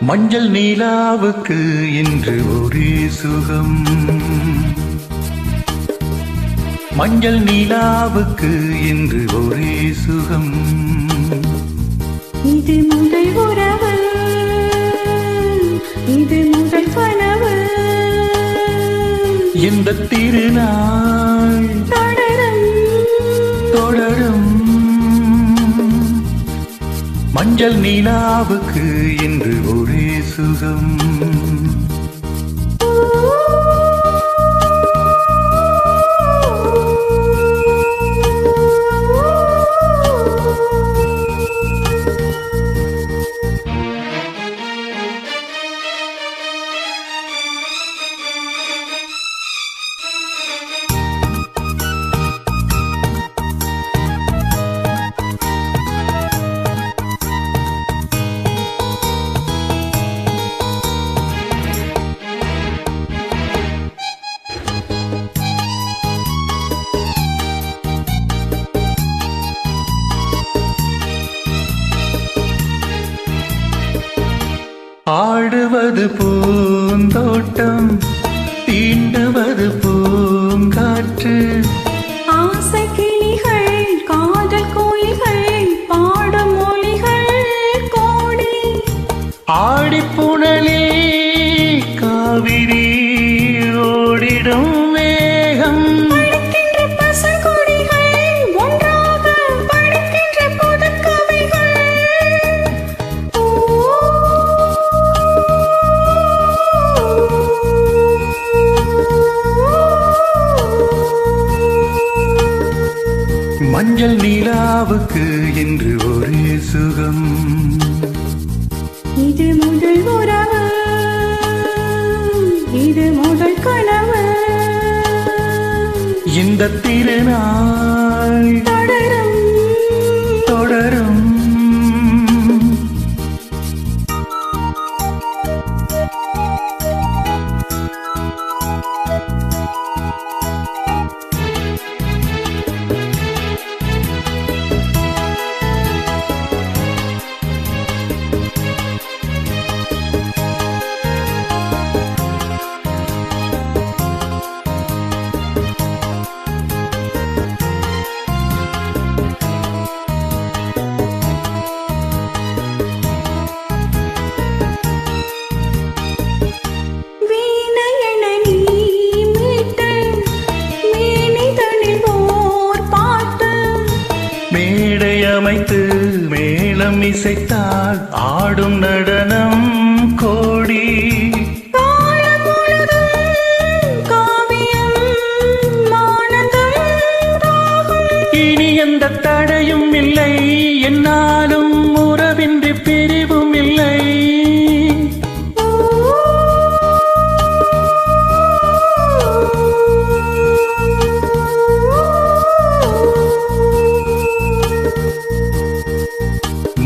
மஞ்சள் நீலாவுக்கு இன்று ஒரே சுகம். மஞ்சள் நீலாவுக்கு இன்று ஒரே சுகம். இது முதல் உறவு இது முதல் கனவு. இந்த திருநாள் மஞ்சள் நீலாவுக்கு இன்று ஒரே சுகம். ஆடுவது பூந்தோட்டம் தீண்டுவது பூங்காற்று. ஆசை கிளிகள் காதல் கோயில்கள் பாடும் மொழிகள் கோடி மஞ்சள் நீலாவுக்கு இன்று ஒரே சுகம். இது முதல் உறவு இது முதல் கனவு. இந்த திருநாள் தொடரும். தொடரும். மேளம் இசைத்தால் ஆடும் நடனம் கோடி. இனி எந்த தடையும் இல்லை. என்னாலும்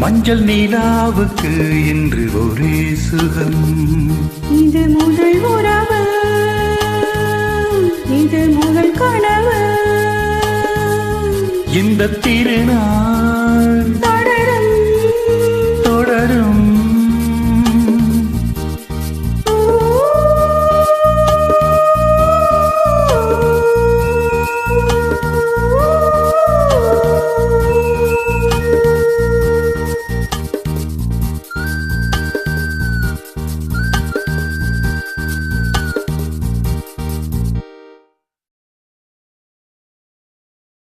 மஞ்சள் நீலாவுக்கு இன்று ஒரே சுகம். இது முதல் உறவு. இது முதல் கனவு. இந்த திருநாள்